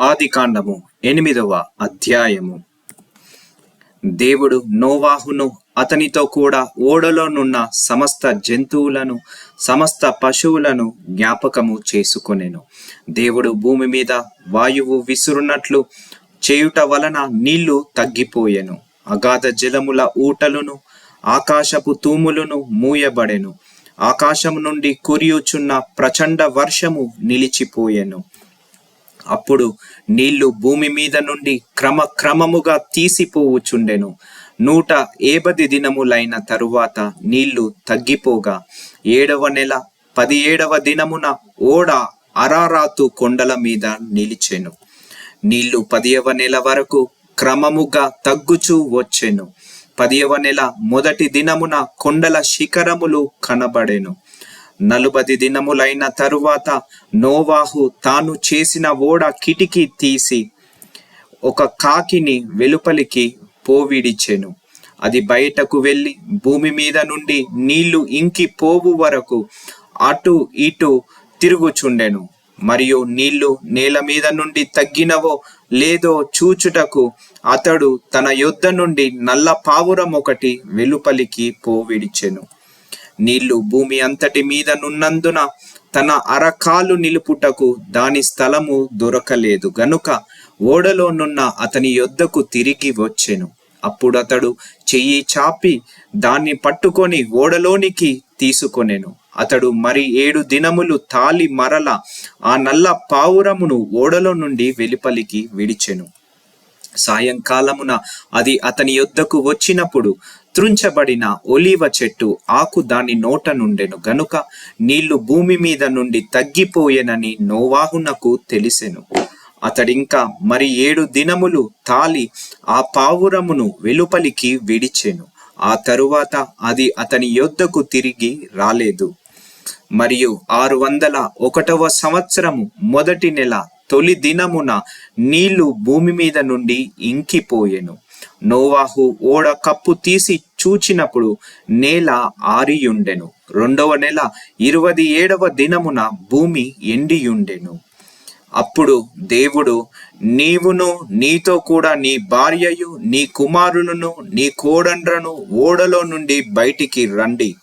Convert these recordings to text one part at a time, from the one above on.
ఆది కాండము ఎనిమిదవ అధ్యాయము. దేవుడు నోవాహును అతనితో కూడా ఓడలోనున్న సమస్త జంతువులను సమస్త పశువులను జ్ఞాపకము చేసుకొనెను. దేవుడు భూమి మీద వాయువు విసురునట్లు చేయుట వలన నీళ్ళు తగ్గిపోయెను. అగాధ జలముల ఊటలును ఆకాశపు తూములను మూయబడెను. ఆకాశము నుండి కురియుచున్న ప్రచండ వర్షము నిలిచిపోయెను. అప్పుడు నీళ్ళు భూమి మీద నుండి క్రమక్రమముగా తీసిపోవుచుండెను. నూట ఏబది దినములైన తరువాత నీళ్ళు తగ్గిపోగా ఏడవ నెల పది ఏడవ దినమున ఓడ అరారాతు కొండల మీద నిలిచెను. నీళ్ళు పదియవ నెల వరకు క్రమముగా తగ్గుచూ వచ్చెను. పదియవ నెల మొదటి దినమున కొండల శిఖరములు కనబడెను. నలుబది దినములైన తరువాత నోవాహు తాను చేసిన ఓడ కిటికీ తీసి ఒక కాకిని వెలుపలికి పోవిడిచెను. అది బయటకు వెళ్ళి భూమి మీద నుండి నీళ్ళు ఇంకి పోవు వరకు అటు ఇటు తిరుగుచుండెను. మరియు నీళ్ళు నేల మీద నుండి తగ్గినవో లేదో చూచుటకు అతడు తన యొద్ద నుండి నల్ల పావురం ఒకటి వెలుపలికి పోవిడిచెను. నీళ్ళు భూమి అంతటి మీద నున్నందున తన అరకాలు నిలుపుటకు దాని స్థలము దొరకలేదు. గనుక ఓడలోనున్న అతని యొద్దకు తిరిగి వచ్చెను. అప్పుడు అతడు చెయ్యి చాపి దాన్ని పట్టుకొని ఓడలోనికి తీసుకొనెను. అతడు మరి ఏడు దినములు తాలి మరల ఆ నల్ల పావురమును ఓడలో నుండి వెలుపలికి విడిచెను. సాయంకాలమున అది అతని యొద్దకు వచ్చినప్పుడు త్రుంచబడిన ఒలివ చెట్టు ఆకు దాని నోట నుండెను. గనుక నీళ్ళు భూమి మీద నుండి తగ్గిపోయెనని నోవాహునకు తెలిసెను. అతడింకా మరి ఏడు దినములు తాలి ఆ పావురమును వెలుపలికి విడిచెను. ఆ తరువాత అది అతని యొద్దకు తిరిగి రాలేదు. మరియు ఆరు వందల ఒకటవ సంవత్సరము మొదటి నెల తొలి దినమున నీళ్ళు భూమి మీద నుండి ఇంకిపోయెను. నోవాహు ఓడ కప్పు తీసి చూచినప్పుడు నేల ఆరియుండెను. రెండవ నెల ఇరవది ఏడవ దినమున భూమి ఎండియుండెను. అప్పుడు దేవుడు నీవును నీతో కూడా నీ భార్యయు నీ కుమారులను నీ కోడండ్రను ఓడలో నుండి బయటికి రండి.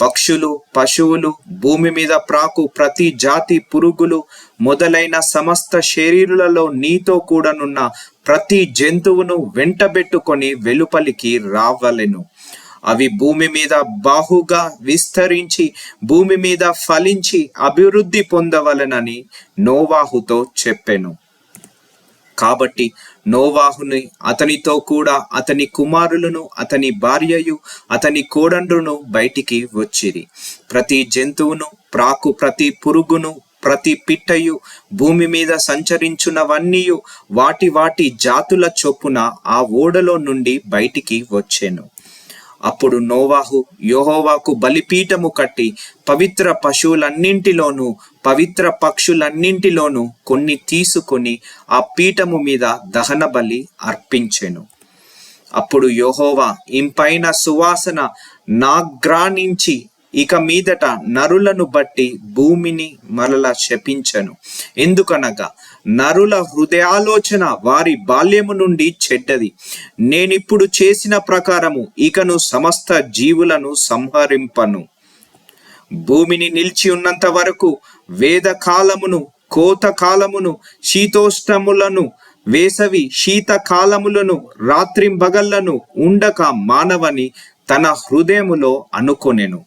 పక్షులు పశువులు భూమి మీద ప్రాకు ప్రతి జాతి పురుగులు మొదలైన సమస్త శరీరులలో నీతో కూడానున్న ప్రతి జంతువును వెంటబెట్టుకొని వెలుపలికి రావలెను. అవి భూమి మీద బాహుగా విస్తరించి భూమి మీద ఫలించి అభివృద్ధి పొందవలెనని నోవాహుతో చెప్పెను. కాబట్టి నోవాహుని అతనితో కూడా అతని కుమారులను అతని భార్యయు అతని కోడండ్రును బయటికి వచ్చిరి. ప్రతి జంతువును ప్రాకు ప్రతి పురుగును ప్రతి పిట్టయు భూమి మీద సంచరించునవన్నీయు వాటి వాటి జాతుల చొప్పున ఆ ఓడలో నుండి బయటికి వచ్చెను. అప్పుడు నోవాహు యోహోవాకు బలిపీఠము కట్టి పవిత్ర పశువులన్నింటిలోనూ పవిత్ర పక్షులన్నింటిలోనూ కొన్ని తీసుకొని ఆ పీఠము మీద దహన బలి అర్పించెను. అప్పుడు యోహోవా ఇంపైన సువాసన నాగ్రానించి ఇక మీదట నరులను బట్టి భూమిని మరల శపించను. ఎందుకనగా నరుల హృదయాలోచన వారి బాల్యము నుండి చెడ్డది. నేనిప్పుడు చేసిన ప్రకారము ఇకను సమస్త జీవులను సంహరింపను. భూమిని నిలిచి ఉన్నంత వరకు వేద కాలమును కోత కాలమును శీతోష్టములను వేసవి శీతకాలములను రాత్రింబగళ్ళను ఉండక మానవని తన హృదయములో అనుకొనెను.